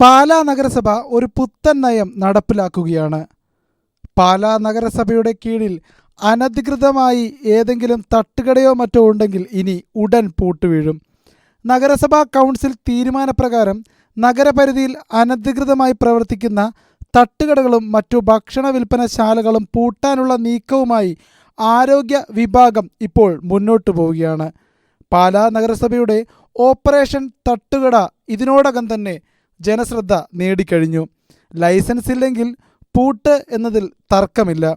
പാലാ നഗരസഭ ഒരു പുത്തൻ നയം നടപ്പിലാക്കുകയാണ്. പാലാ നഗരസഭയുടെ കീഴിൽ അനധികൃതമായി ഏതെങ്കിലും തട്ടുകടയോ മറ്റോ ഉണ്ടെങ്കിൽ ഇനി ഉടൻ പൂട്ടുവീഴും നഗരസഭാ കൗൺസിൽ തീരുമാനപ്രകാരം നഗരപരിധിയിൽ അനധികൃതമായി പ്രവർത്തിക്കുന്ന തട്ടുകടകളും മറ്റു ഭക്ഷണ വിൽപ്പനശാലകളും പൂട്ടാനുള്ള നീക്കവുമായി ആരോഗ്യ വിഭാഗം ഇപ്പോൾ മുന്നോട്ടു പോവുകയാണ്. പാലാ നഗരസഭയുടെ ഓപ്പറേഷൻ തട്ടുകട ഇതിനോടകം തന്നെ ജനശ്രദ്ധ നേടിക്കഴിഞ്ഞു. ലൈസൻസ് ഇല്ലെങ്കിൽ പൂട്ട് എന്നതിൽ തർക്കമില്ല.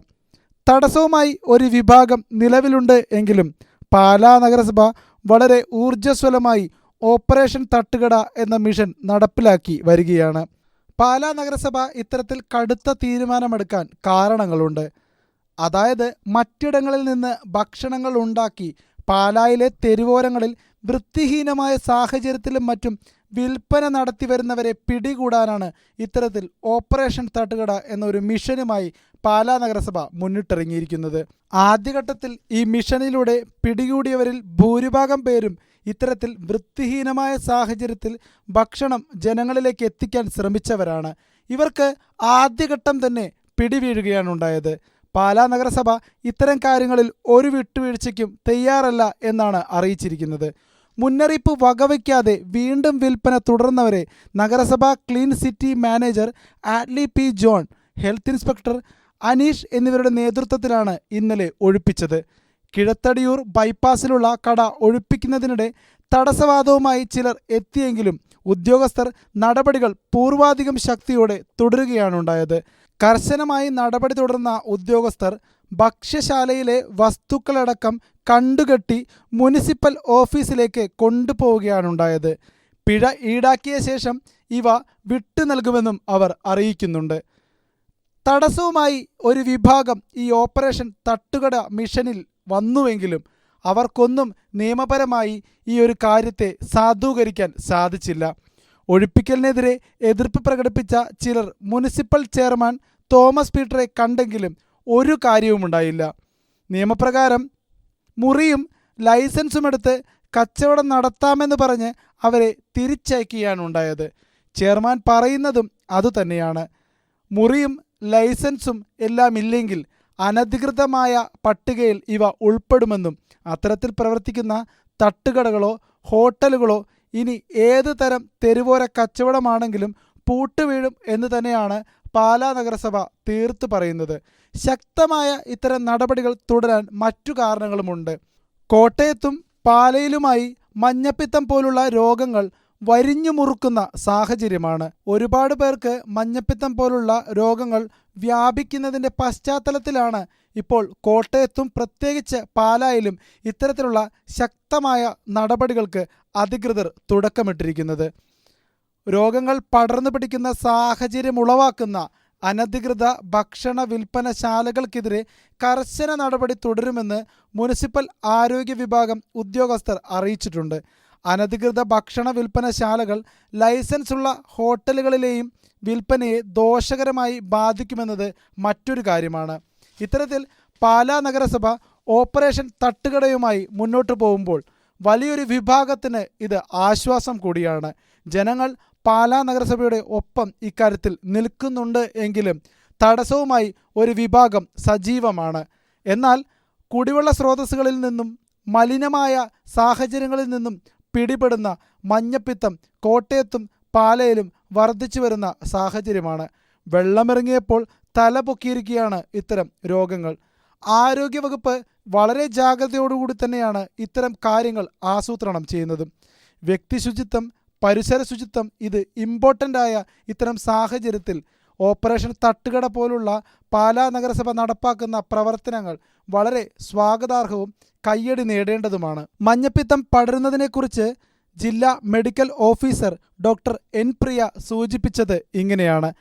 തടസ്സവുമായി ഒരു വിഭാഗം നിലവിലുണ്ട് എങ്കിലും പാലാ നഗരസഭ വളരെ ഊർജസ്വലമായി ഓപ്പറേഷൻ തട്ടുകട എന്ന മിഷൻ നടപ്പിലാക്കി വരികയാണ്. പാലാ നഗരസഭ ഇത്തരത്തിൽ കടുത്ത തീരുമാനമെടുക്കാൻ കാരണങ്ങളുണ്ട്. അതായത് മറ്റിടങ്ങളിൽ നിന്ന് ഭക്ഷണങ്ങൾ ഉണ്ടാക്കി പാലായിലെ തെരുവോരങ്ങളിൽ വൃത്തിഹീനമായ സാഹചര്യത്തിലും മറ്റും വിൽപ്പന നടത്തി വരുന്നവരെ പിടികൂടാനാണ് ഇത്തരത്തിൽ ഓപ്പറേഷൻ തട്ടുകട എന്നൊരു മിഷനുമായി പാലാ നഗരസഭ മുന്നിട്ടിറങ്ങിയിരിക്കുന്നത്. ആദ്യഘട്ടത്തിൽ ഈ മിഷനിലൂടെ പിടികൂടിയവരിൽ ഭൂരിഭാഗം പേരും ഇത്തരത്തിൽ വൃത്തിഹീനമായ സാഹചര്യത്തിൽ ഭക്ഷണം ജനങ്ങളിലേക്ക് എത്തിക്കാൻ ശ്രമിച്ചവരാണ്. ഇവർക്ക് ആദ്യഘട്ടം തന്നെ പിടിവീഴുകയാണ് ഉണ്ടായത്. പാലാ നഗരസഭ ഇത്തരം കാര്യങ്ങളിൽ ഒരു വിട്ടുവീഴ്ചയ്ക്കും തയ്യാറല്ല എന്നാണ് അറിയിച്ചിരിക്കുന്നത്. മുന്നറിയിപ്പ് വകവയ്ക്കാതെ വീണ്ടും വിൽപ്പന തുടർന്നവരെ നഗരസഭ clean city manager Atli P John health inspector Aneesh എന്നിവരുടെ നേതൃത്വത്തിലാണ് ഇന്നലെ ഒഴിപ്പിച്ചത്. കിഴത്തടിയൂർ ബൈപ്പാസിലുള്ള കട ഒഴിപ്പിക്കുന്നതിനിടെ തടസ്സവാദവുമായി ചിലർ എത്തിയെങ്കിലും ഉദ്യോഗസ്ഥർ നടപടികൾ പൂർവാധികം ശക്തിയോടെ തുടരുകയാണുണ്ടായത്. കർശനമായി നടപടി തുടർന്ന ഉദ്യോഗസ്ഥർ ഭക്ഷ്യശാലയിലെ വസ്തുക്കളടക്കം കണ്ടുകെട്ടി മുനിസിപ്പൽ ഓഫീസിലേക്ക് കൊണ്ടുപോവുകയാണുണ്ടായത് പിഴ ഈടാക്കിയ ശേഷം ഇവ വിട്ടു നൽകുമെന്നും അവർ അറിയിക്കുന്നുണ്ട്. തടസ്സവുമായി ഒരു വിഭാഗം ഈ ഓപ്പറേഷൻ തട്ടുകട മിഷനിൽ വന്നുവെങ്കിലും അവർക്കൊന്നും നിയമപരമായി ഈ ഒരു കാര്യത്തെ സാധൂകരിക്കാൻ സാധിച്ചില്ല. ഒഴിപ്പിക്കലിനെതിരെ എതിർപ്പ് പ്രകടിപ്പിച്ച ചിലർ മുനിസിപ്പൽ ചെയർമാൻ തോമസ് പീറ്ററെ കണ്ടെങ്കിലും ഒരു കാര്യവുമുണ്ടായില്ല നിയമപ്രകാരം മുറിയും ലൈസൻസും എടുത്ത് കച്ചവടം നടത്താമെന്ന് പറഞ്ഞ് അവരെ തിരിച്ചയക്കുകയാണ് ഉണ്ടായത്. ചെയർമാൻ പറയുന്നതും അതുതന്നെയാണ് മുറിയും ലൈസൻസും എല്ലാം ഇല്ലെങ്കിൽ അനധികൃതമായ പട്ടികയിൽ ഇവ ഉൾപ്പെടുമെന്നും അത്തരത്തിൽ പ്രവർത്തിക്കുന്ന തട്ടുകടകളോ ഹോട്ടലുകളോ ഇനി ഏത് തരം തെരുവോര കച്ചവടമാണെങ്കിലും പൂട്ടുവീഴും എന്ന് തന്നെയാണ് പാലാ നഗരസഭ തീർത്ത് പറയുന്നത്. ശക്തമായ ഇത്തരം നടപടികൾ തുടരാൻ മറ്റു കാരണങ്ങളുമുണ്ട്. കോട്ടയത്തും പാലയിലുമായി മഞ്ഞപ്പിത്തം പോലുള്ള രോഗങ്ങൾ വരിഞ്ഞു മുറുക്കുന്ന സാഹചര്യമാണ്. ഒരുപാട് പേർക്ക് മഞ്ഞപ്പിത്തം പോലുള്ള രോഗങ്ങൾ വ്യാപിക്കുന്നതിന്റെ പശ്ചാത്തലത്തിലാണ് ഇപ്പോൾ കോട്ടയത്തും പ്രത്യേകിച്ച് പാലായിലും ഇത്തരത്തിലുള്ള ശക്തമായ നടപടികൾക്ക് അധികൃതർ തുടക്കമിട്ടിരിക്കുന്നത്. രോഗങ്ങൾ പടർന്നു പിടിക്കുന്ന സാഹചര്യം ഉളവാക്കുന്ന അനധികൃത ഭക്ഷണ വിൽപ്പനശാലകൾക്കെതിരെ കർശന നടപടി തുടരുമെന്ന് മുനിസിപ്പൽ ആരോഗ്യ വിഭാഗം ഉദ്യോഗസ്ഥർ അറിയിച്ചിട്ടുണ്ട്. അനധികൃത ഭക്ഷണ വിൽപ്പനശാലകൾ ലൈസൻസ് ഉള്ള ഹോട്ടലുകളിലെയും വിൽപ്പനയെ ദോഷകരമായി ബാധിക്കുമെന്നത് മറ്റൊരു കാര്യമാണ്. ഇത്തരത്തിൽ പാലാ നഗരസഭ ഓപ്പറേഷൻ തട്ടുകടയുമായി മുന്നോട്ട് പോകുമ്പോൾ വലിയൊരു വിഭാഗത്തിന് ഇത് ആശ്വാസം കൂടിയാണ്. ജനങ്ങൾ പാലാ നഗരസഭയുടെ ഒപ്പം ഇക്കാര്യത്തിൽ നിൽക്കുന്നുണ്ട് എങ്കിലും തടസ്സവുമായി ഒരു വിഭാഗം സജീവമാണ്. എന്നാൽ കുടിവെള്ള സ്രോതസ്സുകളിൽ നിന്നും മലിനമായ സാഹചര്യങ്ങളിൽ നിന്നും പിടിപെടുന്ന മഞ്ഞപ്പിത്തം കോട്ടയത്തും പാലയിലും വർദ്ധിച്ചു വരുന്ന സാഹചര്യമാണ്. വെള്ളമിറങ്ങിയപ്പോൾ തല പൊക്കിയിരിക്കുകയാണ് ഇത്തരം രോഗങ്ങൾ. ആരോഗ്യവകുപ്പ് വളരെ ജാഗ്രതയോടുകൂടി തന്നെയാണ് ഇത്തരം കാര്യങ്ങൾ ആസൂത്രണം ചെയ്യുന്നത്. വ്യക്തി ശുചിത്വം പരിസര ശുചിത്വം ഇത് ഇമ്പോർട്ടന്റ് ആയ ഇത്തരം സാഹചര്യത്തിൽ ഓപ്പറേഷൻ തട്ടുകട പോലുള്ള പാലാ നഗരസഭ നടപ്പാക്കുന്ന പ്രവർത്തനങ്ങൾ വളരെ സ്വാഗതാർഹവും കയ്യടി നേടേണ്ടതുമാണ്. മഞ്ഞപ്പിത്തം പടരുന്നതിനെക്കുറിച്ച് ജില്ലാ medical officer doctor N Priya സൂചിപ്പിച്ചത് ഇങ്ങനെയാണ്.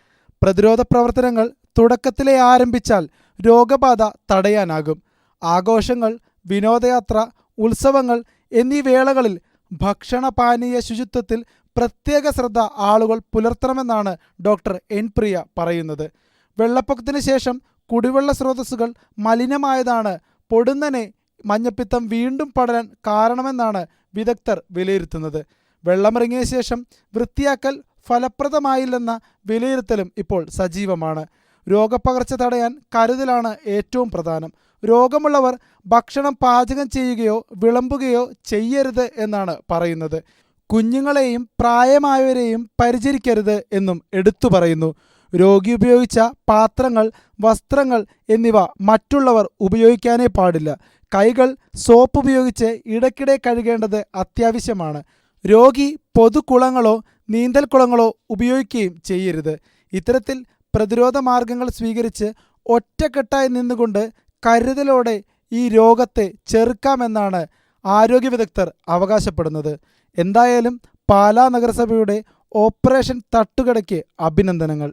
പ്രതിരോധ പ്രവർത്തനങ്ങൾ തുടക്കത്തിലേ ആരംഭിച്ചാൽ രോഗബാധ തടയാനാകും. ആഘോഷങ്ങൾ വിനോദയാത്ര ഉത്സവങ്ങൾ എന്നീ വേളകളിൽ ഭക്ഷണപാനീയ ശുചിത്വത്തിൽ പ്രത്യേക ശ്രദ്ധ ആളുകൾ പുലർത്തണമെന്നാണ് ഡോക്ടർ എൻ പ്രിയ പറയുന്നത്. വെള്ളപ്പൊക്കത്തിന് ശേഷം കുടിവെള്ള സ്രോതസ്സുകൾ മലിനമായതാണ്. പൊടുന്നനെ മഞ്ഞപ്പിത്തം വീണ്ടും പടരാൻ കാരണമെന്നാണ് വിദഗ്ധർ വിലയിരുത്തുന്നത്. വെള്ളമിറങ്ങിയ ശേഷം വൃത്തിയാക്കൽ ഫലപ്രദമായില്ലെന്ന വിലയിരുത്തലും ഇപ്പോൾ സജീവമാണ്. രോഗപ്പകർച്ച തടയാൻ കരുതലാണ് ഏറ്റവും പ്രധാനം. രോഗമുള്ളവർ ഭക്ഷണം പാചകം ചെയ്യുകയോ വിളമ്പുകയോ ചെയ്യരുത് എന്നാണ് പറയുന്നത്. കുഞ്ഞുങ്ങളെയും പ്രായമായവരെയും പരിചരിക്കരുത് എന്നും എടുത്തു പറയുന്നു. രോഗി ഉപയോഗിച്ച പാത്രങ്ങൾ വസ്ത്രങ്ങൾ എന്നിവ മറ്റുള്ളവർ ഉപയോഗിക്കാനേ പാടില്ല. കൈകൾ സോപ്പ് ഉപയോഗിച്ച് ഇടയ്ക്കിടെ കഴുകേണ്ടത് അത്യാവശ്യമാണ്. രോഗി പൊതുകുളങ്ങളോ നീന്തൽക്കുളങ്ങളോ ഉപയോഗിക്കുകയും ചെയ്യരുത്. ഇത്തരത്തിൽ പ്രതിരോധ മാർഗങ്ങൾ സ്വീകരിച്ച് ഒറ്റക്കെട്ടായി നിന്നുകൊണ്ട് കരുതലോടെ ഈ രോഗത്തെ ചെറുക്കാമെന്നാണ് ആരോഗ്യ വിദഗ്ധർ അവകാശപ്പെടുന്നത്. എന്തായാലും പാലാ നഗരസഭയുടെ ഓപ്പറേഷൻ തട്ടുകടയ്ക്ക് അഭിനന്ദനങ്ങൾ.